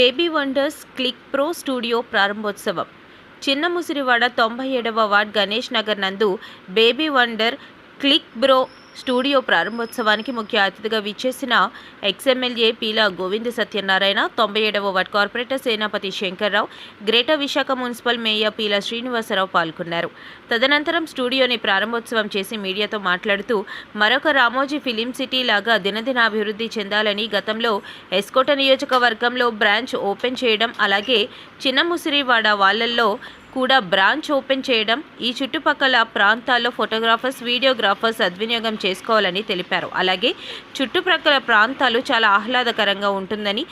Baby wonders click pro studio ప్రారంభోత్సవం. చిన్న ముసిరివాడ తొంభై ఏడవ వార్డ్ గణేష్ నగర్ నందు baby wonder click bro studio ప్రారంభోత్సవానికి ముఖ్య అతిథిగా విచ్చేసిన ఎక్స్ఎమ్మెల్యే పీలా గోవింద సత్యనారాయణ తొంభై ఏడవ ward corporator Senapati Shankarrao greater Visakha municipal mayor Peela Srinivasarao పాల్గొన్నారు. తదనంతరం స్టూడియోని ప్రారంభోత్సవం చేసి మీడియాతో మాట్లాడుతూ మరొక రామోజీ ఫిలిం సిటీ లాగా దినదిన అభివృద్ధి చెందాలని గతంలో ఎస్కోట నియోజకవర్గంలో బ్రాంచ్ ఓపెన్ చేయడం అలాగే చిన్న ముసిరివాడ వాళ్ళల్లో కూడా బ్రాంచ్ ఓపెన్ చేయడం ఈ చుట్టుపక్కల ప్రాంతాల్లో ఫోటోగ్రాఫర్స్ వీడియోగ్రాఫర్స్ సద్వినియోగం చేసుకోవాలని తెలిపారు. అలాగే చుట్టుప్రక్కల ప్రాంతాలు చాలా ఆహ్లాదకరంగా ఉంటుందని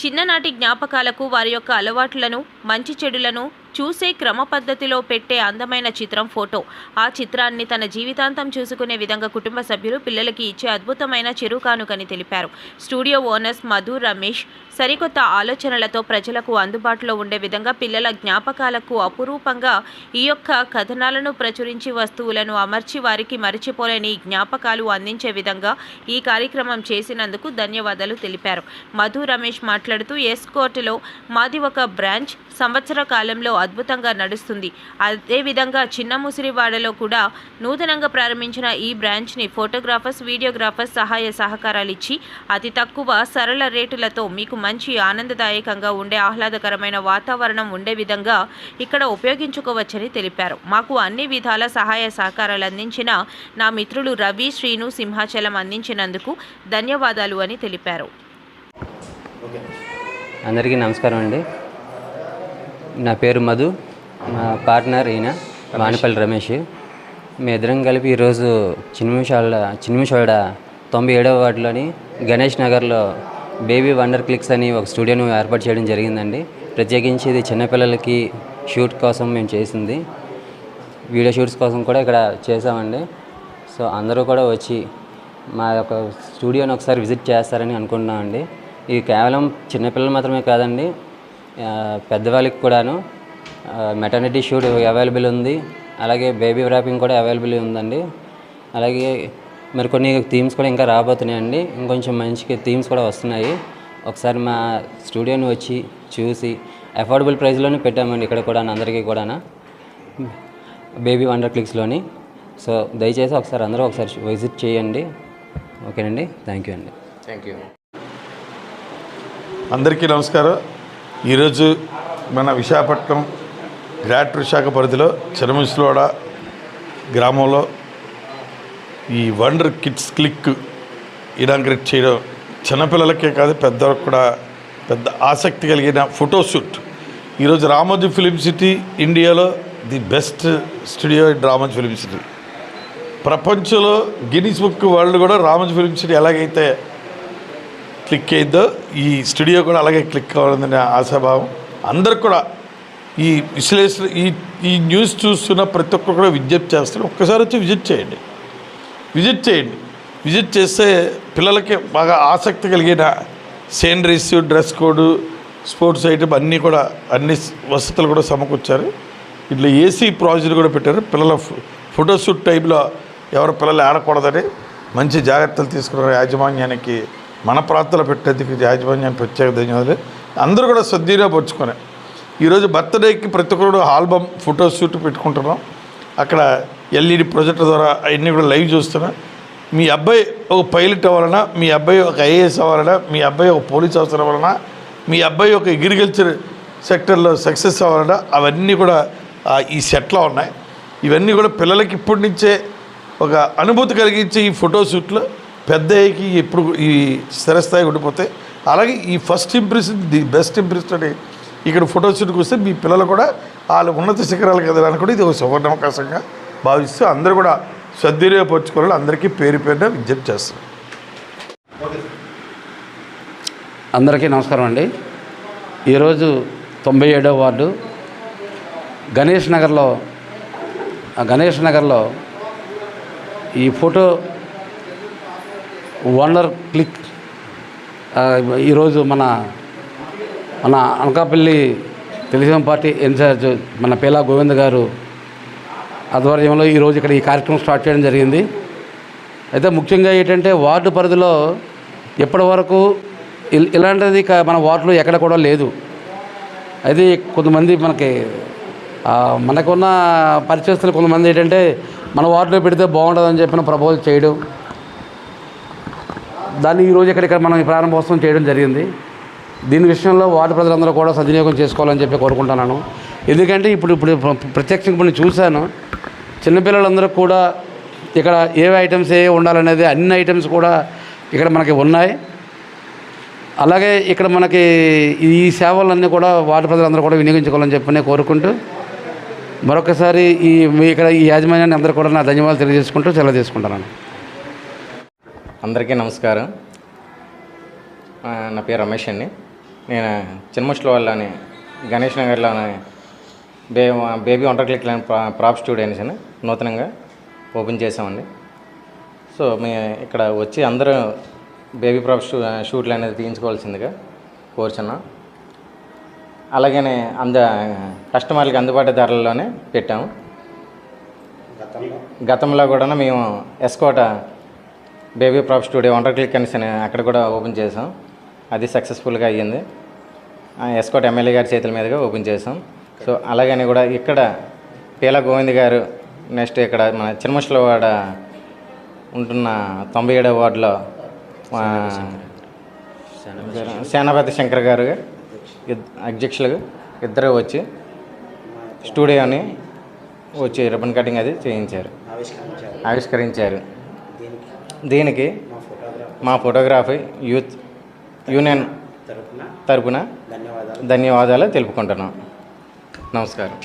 చిన్ననాటి జ్ఞాపకాలకు వారి యొక్క అలవాట్లను మంచి చెడులను చూసే క్రమ పద్ధతిలో పెట్టే అందమైన చిత్రం ఫోటో. ఆ చిత్రాన్ని తన జీవితాంతం చూసుకునే విధంగా కుటుంబ సభ్యులు పిల్లలకి ఇచ్చే అద్భుతమైన చిరు కానుకని తెలిపారు. స్టూడియో ఓనర్స్ మధు రమేష్ సరికొత్త ఆలోచనలతో ప్రజలకు అందుబాటులో ఉండే విధంగా పిల్లల జ్ఞాపకాలకు అపురూపంగా ఈ యొక్క కథనాలను ప్రచురించి వస్తువులను అమర్చి వారికి మరిచిపోలేని జ్ఞాపకాలు అందించే విధంగా ఈ కార్యక్రమం చేసినందుకు ధన్యవాదాలు తెలిపారు. మధు రమేష్ మాట్లాడుతూ ఎస్కోర్టులో మాది ఒక బ్రాంచ్. సంవత్సర కాలంలో అద్భుతంగా నడుస్తుంది. అదేవిధంగా చిన్న ముసిరివాడలో కూడా నూతనంగా ప్రారంభించిన ఈ బ్రాంచ్ని ఫోటోగ్రాఫర్స్ వీడియోగ్రాఫర్స్ సహాయ సహకారాలు ఇచ్చి అతి తక్కువ సరళ రేటులతో మీకు మంచి ఆనందదాయకంగా ఉండే ఆహ్లాదకరమైన వాతావరణం ఉండే విధంగా ఇక్కడ ఉపయోగించుకోవచ్చని తెలిపారు. మాకు అన్ని విధాల సహాయ సహకారాలు అందించిన నా మిత్రులు రవి శ్రీను సింహాచలం అందించినందుకు ధన్యవాదాలు అని తెలిపారు. అందరికీ నమస్కారం అండి. నా పేరు మధు. మా పార్ట్నర్ ఈయన వానపల్లి రమేష్. మీ ఇద్దరం కలిపి ఈరోజు చిన్నమిషాల చిన్నమిషాడ తొంభై ఏడవ వార్డులోని గణేష్ నగర్లో బేబీ వండర్ క్లిక్స్ అని ఒక స్టూడియోను ఏర్పాటు చేయడం జరిగిందండి. ప్రత్యేకించి ఇది చిన్నపిల్లలకి షూట్ కోసం మేము చేసింది. వీడియో షూట్స్ కోసం కూడా ఇక్కడ చేసామండి సో అందరూ కూడా వచ్చి మా యొక్క స్టూడియోని ఒకసారి విజిట్ చేస్తారని అనుకుంటున్నామండి. ఇది కేవలం చిన్నపిల్లలు మాత్రమే కాదండి పెద్దవాళ్ళకి కూడాను మెటర్నిటీ షూట్ అవైలబుల్ ఉంది. అలాగే బేబీ ర్యాపింగ్ కూడా అవైలబుల్ ఉందండి. అలాగే మరి కొన్ని థీమ్స్ కూడా ఇంకా రాబోతున్నాయండి. ఇంకొంచెం మంచి థీమ్స్ కూడా వస్తున్నాయి. ఒకసారి మా స్టూడియోని వచ్చి చూసి అఫోర్డబుల్ ప్రైస్లోనే పెట్టామండి ఇక్కడ కూడా అందరికీ కూడా బేబీ వండర్ క్లిక్స్లోని సో దయచేసి ఒకసారి అందరూ ఒకసారి విజిట్ చేయండి. ఓకేనండి? థ్యాంక్ యూ అండి. థ్యాంక్ యూ అందరికీ నమస్కారం. ఈరోజు మన విశాఖపట్నం గ్రాట్ విశాఖ పరిధిలో చిరముసిలోడ గ్రామంలో ఈ వండర్ కిడ్స్ క్లిక్ ఇనాగ్రేట్ చేయడం చిన్నపిల్లలకే కాదు పెద్దలకు కూడా పెద్ద ఆసక్తి కలిగిన ఫోటోషూట్ ఈరోజు రామోజీ ఫిలిం సిటీ ఇండియాలో the best studio in Ramoji film city. ప్రపంచంలో గినీస్ బుక్ వరల్డ్ కూడా రామోజీ ఫిలిం సిటీ ఎలాగైతే క్లిక్ అయిందో ఈ స్టూడియో కూడా అలాగే క్లిక్ అవ్వాలనే ఆశాభావం. అందరు కూడా ఈ విశ్లేషణ ఈ ఈ న్యూస్ చూస్తున్న ప్రతి ఒక్కరు కూడా విజ్ఞప్తి చేస్తారు. ఒక్కసారి వచ్చి విజిట్ చేయండి. విజిట్ చేయండి. విజిట్ చేస్తే పిల్లలకి బాగా ఆసక్తి కలిగిన sceneries dress code sports item అన్నీ కూడా అన్ని వసతులు కూడా సమకూర్చారు. ఇట్లా ఏసీ ప్రాజెక్ట్ కూడా పెట్టారు. పిల్లల ఫోటోషూట్ టైంలో ఎవరు పిల్లలు ఆడకూడదని మంచి జాగ్రత్తలు తీసుకున్న యాజమాన్యానికి. మన ప్రాంతంలో పెట్టేందుకు యాజమాన్యానికి ప్రత్యేక ధన్యవాదాలు. అందరూ కూడా సద్వినియోగపరుచుకొని ఈరోజు బర్త్డేకి ప్రతి ఒక్కరు ఆల్బమ్ ఫోటోషూట్ పెట్టుకుంటున్నాం. అక్కడ ఎల్ఈడి ప్రొజెక్టర్ ద్వారా అవన్నీ కూడా లైవ్ చూస్తున్నా. మీ అబ్బాయి ఒక పైలట్ అవ్వాలన్నా మీ అబ్బాయి ఒక ఐఏఎస్ అవ్వాలన్నా మీ అబ్బాయి ఒక పోలీస్ అవసరం అవ్వాలన్నా మీ అబ్బాయి ఒక అగ్రికల్చర్ సెక్టర్లో సక్సెస్ అవ్వాలన్నా అవన్నీ కూడా ఈ సెట్లో ఉన్నాయి. ఇవన్నీ కూడా పిల్లలకి ఇప్పటి నుంచే ఒక అనుభూతి కలిగించే ఈ ఫోటోషూట్లు షూట్లో పెద్దయ్యకి ఎప్పుడు ఈ స్థిరస్థాయి ఉండిపోతే అలాగే ఈ first impression the best impression అని ఇక్కడ ఫోటోషూట్కి వస్తే మీ పిల్లలు కూడా వాళ్ళు ఉన్నత శిఖరాలకు ఎదగడానికి కూడా ఇది ఒక సువర్ణావకాశంగా భావిస్తూ అందరూ కూడా సద్వినియోగపరచుకోవాలని అందరికీ పేరు పేరున విజ్ఞప్తి చేస్తారు అందరికీ నమస్కారం అండి. ఈరోజు తొంభై ఏడవ వార్డు గణేష్ నగర్లో ఆ గణేష్ నగర్లో ఈ ఫోటో ఓనర్ క్లిక్ ఈరోజు మన మన అనకాపల్లి తెలుగుదేశం పార్టీ ఇన్ఛార్జ్ మన పేలా గోవింద్ గారు ఆధ్వర్యంలో ఈరోజు ఇక్కడ ఈ కార్యక్రమం స్టార్ట్ చేయడం జరిగింది. అయితే ముఖ్యంగా ఏంటంటే వార్డు పరిధిలో ఇప్పటి వరకు ఇలాంటిది మన వార్డులో ఎక్కడ కూడా లేదు. అయితే కొంతమంది మనకి మనకున్న పరిచయస్తులు కొంతమంది ఏంటంటే మన వార్డులో పెడితే బాగుంటుందని చెప్పిన ప్రపోజల్ చేయడం దాన్ని ఈరోజు ఇక్కడ ఇక్కడ మనం ప్రారంభోత్సవం చేయడం జరిగింది. దీని విషయంలో వార్డు ప్రజలందరూ కూడా సద్వినియోగం చేసుకోవాలని చెప్పి కోరుకుంటున్నాను. ఎందుకంటే ఇప్పుడు ఇప్పుడు ప్ర- ప్రత్యక్షంగా ఇప్పుడు చూశాను. చిన్నపిల్లలందరూ కూడా ఇక్కడ ఏ ఐటమ్స్ ఏ ఉండాలనేది అన్ని ఐటమ్స్ కూడా ఇక్కడ మనకి ఉన్నాయి. అలాగే ఇక్కడ మనకి ఈ సేవలన్నీ కూడా వార్డు ప్రజలందరూ కూడా వినియోగించుకోవాలని చెప్పి నేను కోరుకుంటూ మరొకసారి ఈ మీ ఇక్కడ ఈ యాజమాన్యాన్ని అందరూ కూడా నా ధన్యవాదాలు తెలియజేసుకుంటూ సెలవు తీసుకుంటున్నాను. అందరికీ నమస్కారం. నా పేరు రమేష్ అండి. నేను చిన్నముష్ల వాళ్ళని గణేష్ నగర్లోని బే బేబీ వంటర్ క్లిక్ లైన్ ప్రా ప్రాప్ స్టూడియో అనేసి అని నూతనంగా ఓపెన్ చేసామండి సో మీ ఇక్కడ వచ్చి అందరూ బేబీ ప్రాప్ షూ షూట్లు అనేది తీయించుకోవాల్సిందిగా కోరుచున్నాం. అలాగనే అంద కస్టమర్లకి అందుబాటు ధరల్లోనే పెట్టాము. గతంలో? కూడా మేము S. Kota baby prop studio wonder click అనేసి అని అక్కడ కూడా ఓపెన్ చేసాం అది సక్సెస్ఫుల్గా అయ్యింది. ఎస్కోట్ ఎమ్మెల్యే గారి చేతుల మీదుగా ఓపెన్ చేసాం సో అలాగని కూడా ఇక్కడ పీలా గోవింద్ గారు నెక్స్ట్ ఇక్కడ మన చిన్నముషలవాడ ఉంటున్న తొంభై ఏడవ వార్డులో సేనాపతి శంకర్ గారు అధ్యక్షులుగా ఇద్దరు వచ్చి స్టూడియోని వచ్చి రిబన్ కటింగ్ అది చేయించారు. ఆవిష్కరించారు. దీనికి? మా ఫోటోగ్రఫీ యూత్ యూనియన్ తరపున ధన్యవాదాలు తెలుపుకుంటున్నాం. నమస్కారం.